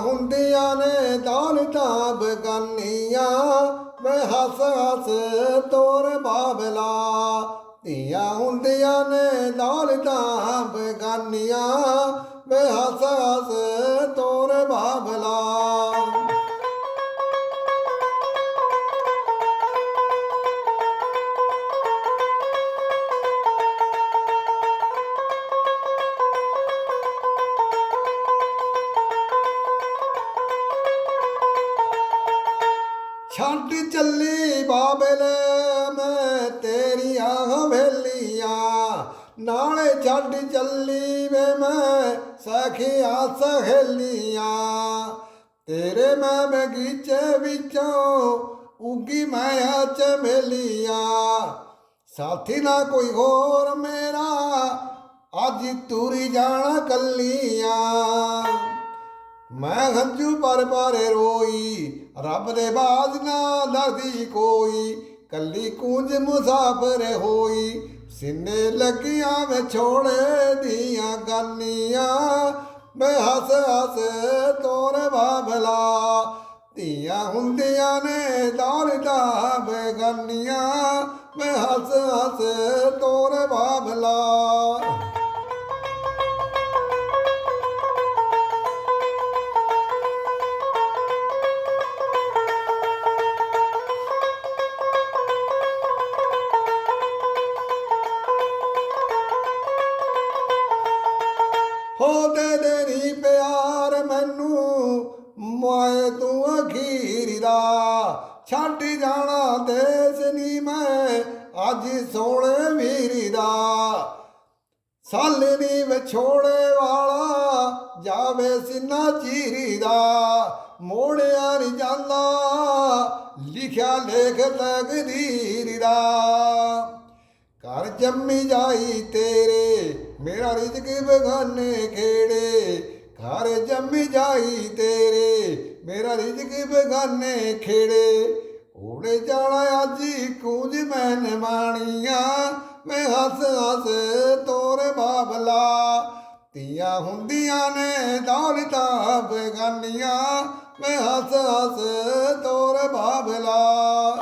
ਹੁੰਦੀਆਂ ਨੇ ਦੌਲਤਾਂ ਬਗਾਨੀਆਂ ਮੈਂ ਹੱਸ ਹੱਸ ਤੋਰ ਬਾਬਲਾ। ਧੀਆਂ ਹੁੰਦੀਆਂ ਨੇ ਦੌਲਤਾਂ ਬਗਾਨੀਆਂ ਮੈਂ ਹੱਸ ਹੱਸ ਤੋਰ ਬਾਬਲਾ। ਛੱਡ ਚੱਲੀ ਬਾਬਲ, ਮੈਂ ਤੇਰੀਆਂ ਹਵੇਲੀਆਂ। ਨਾਲੇ ਛੱਡ ਚੱਲੀ ਵੇ ਮੈਂ ਸਖੀਆਂ ਸਹੇਲੀਆਂ। ਤੇਰੇ ਮੈਂ ਬਗੀਚੇ ਵਿੱਚੋਂ ਉਗੀ ਮੈਂ ਆ ਚਮੇਲੀਆਂ ਸਾਥੀ ਨਾ ਕੋਈ ਹੋਰ ਮੇਰਾ, ਅੱਜ ਤੂਰੀ ਜਾਣਾ ਕੱਲੀਆਂ। ਮੈਂ ਹੰਝੂ ਪਰ ਪਰ ਰੋਈ ਰੱਬ ਦੇ ਬਾਜ ਨਾ ਲਗਦੀ ਕੋਈ, ਕੱਲੀ ਕੂੰਜ ਮੁਸਾਫਰ ਹੋਈ। ਸਿੰਨੇ ਲੱਗੀਆਂ ਵਿਛੋੜੇ ਦੀਆਂ ਗਾਨੀਆਂ, ਮੈਂ ਹੱਸ ਹੱਸ ਤੋਰ ਬਾਬਲਾ। ਧੀਆਂ ਹੁੰਦੀਆਂ ਨੇ ਦੌਲਤਾਂ ਬੇਗਾਨੀਆਂ ਮੈਂ ਹੱਸ ਹੱਸ ਤੋਰ ਬਾਬਲਾ। ਛੱਡ ਜਾਣਾ ਦੇਸ ਨੀ ਮੈਂ ਅੱਜ ਸੋਹਣੇ ਵੀਰ ਦਾ। ਸਾਲਣੀ ਵਿਛੋੜੇ ਵਾਲਾ ਜਾਵੇ ਸਿਨਾ ਚੀਰੀ ਦਾ। ਮੋੜਿਆ ਨਹੀਂ ਜਾਂਦਾ, ਲਿਖਿਆ ਲੇਖ ਤਕਦੀਰ ਦਾ। ਘਰ ਜੰਮੀ ਜਾਈ ਤੇਰੇ, ਮੇਰਾ ਰਿਜ਼ਕ ਬਗਾਨੇ ਖੇੜੇ। ਘਰ ਜੰਮੀ ਜਾਈ ਤੇਰੇ, ਮੇਰਾ ਰਿਜ਼ਕ ਬਗਾਨੇ ਖੇੜੇ। ਓੜੇ ਜਾਣਾ ਅੱਜ ਕੂੰਜ ਮੈਂ ਨਿਮਾਣੀਆਂ ਮੈਂ ਹੱਸ ਹੱਸ ਤੋਰ ਬਾਬਲਾ। ਤੀਆਂ ਹੁੰਦੀਆਂ ਨੇ ਦੌਲਤਾਂ ਬੇਗਾਨੀਆਂ। ਮੈਂ ਹੱਸ ਹੱਸ ਤੋਰੇ ਬਾਬਲਾ।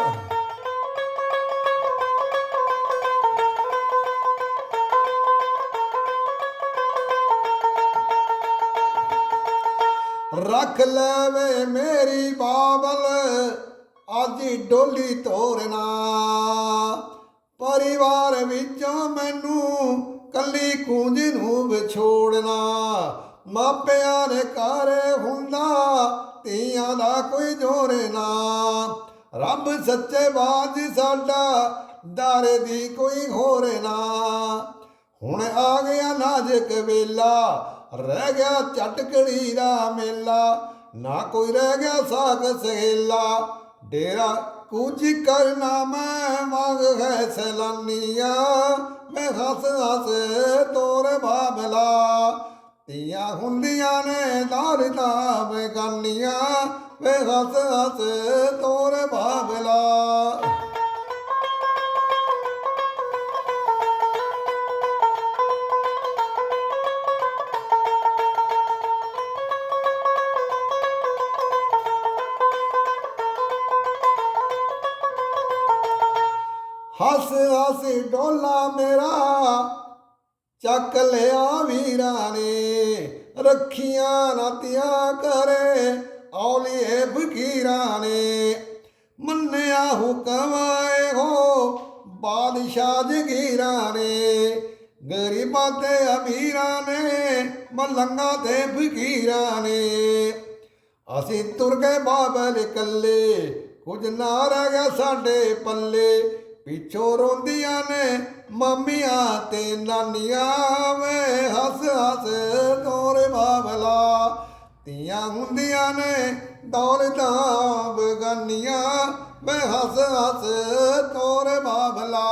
ਰੱਖ ਲੈਵੇ ਮੇਰੀ ਬਾਬਲ। ਅੱਜ ਡੋਲੀ ਤੋਰਨਾ। ਪਰਿਵਾਰ ਵਿੱਚੋਂ ਮੈਨੂੰ ਕੱਲੀ ਕੂੰਜ ਨੂੰ ਵਿਛੋੜਨਾ। ਮਾਪਿਆਂ ਦੇ ਘਰ ਹੁੰਦਾ, ਧੀਆਂ ਦਾ ਕੋਈ ਜੋਰ ਨਾ। ਰੱਬ ਸੱਚੇ ਬਾਜ ਸਾਡਾ, ਦਾਰੇ ਦੀ ਕੋਈ ਹੋਰ ਨਾ। ਹੁਣ ਆ ਗਿਆ ਨਾਜ਼ਕ ਵੇਲਾ, ਰਹਿ ਗਿਆ ਚਟਕੜੀ ਦਾ ਮੇਲਾ। ਨਾ ਕੋਈ ਰਹਿ ਗਿਆ ਸਾਗ ਸਹੇਲਾ ਡੇਰਾ ਕੁਝ ਕਰਨਾ ਮੈਂ ਮੰਗ ਹੈ ਸਲਾਨੀਆਂ। ਮੈਂ ਹੱਸ ਹੱਸ ਤੋਰ ਬਾਬਲਾ। ਤੀਆਂ ਹੁੰਦੀਆਂ ਨੇ ਦੌਲਤਾਂ ਬੇਗਾਨੀਆਂ ਮੈਂ ਹੱਸ ਹੱਸ ਤੋਰ ਬਾਬਲਾ। ਹੱਸ ਹੱਸ ਡੋਲਾ ਮੇਰਾ, ਚੱਕ ਲਿਆ ਵੀਰਾਂ ਨੇ, ਰੱਖੀਆਂ ਨਾਤੀਆਂ ਕਰੇ, ਔਲੀਏ ਫਕੀਰਾਂ ਨੇ। ਮੰਨਿਆ ਹੁਕਮ ਆਏ ਹੋ ਬਾਦਸ਼ਾਹ ਜਗੀਰਾਂ ਨੇ। ਗਰੀਬਾਂ ਤੇ ਅਮੀਰਾਂ ਨੇ, ਮਲੰਗਾ ਤੇ ਫਕੀਰਾਂ ਨੇ। ਅਸੀਂ ਤੁਰ ਗਏ ਬਾਬਲ ਕੱਲੇ ਕੁਝ ਨਾ ਰਹਿ ਗਿਆ ਸਾਡੇ ਪੱਲੇ। ਪਿੱਛੋਂ ਰੋਂਦੀਆਂ ਨੇ ਮਾਮੀਆਂ ਤੇ ਨਾਨੀਆਂ ਵੇ, ਹੱਸ ਹੱਸ ਤੋਰੇ ਬਾਬਲਾ ਤੀਆਂ ਹੁੰਦੀਆਂ ਨੇ ਦੌਲਤਾਂ ਬਗਾਨੀਆਂ ਵੇ, ਹੱਸ ਹੱਸ ਤੋਰੇ ਬਾਬਲਾ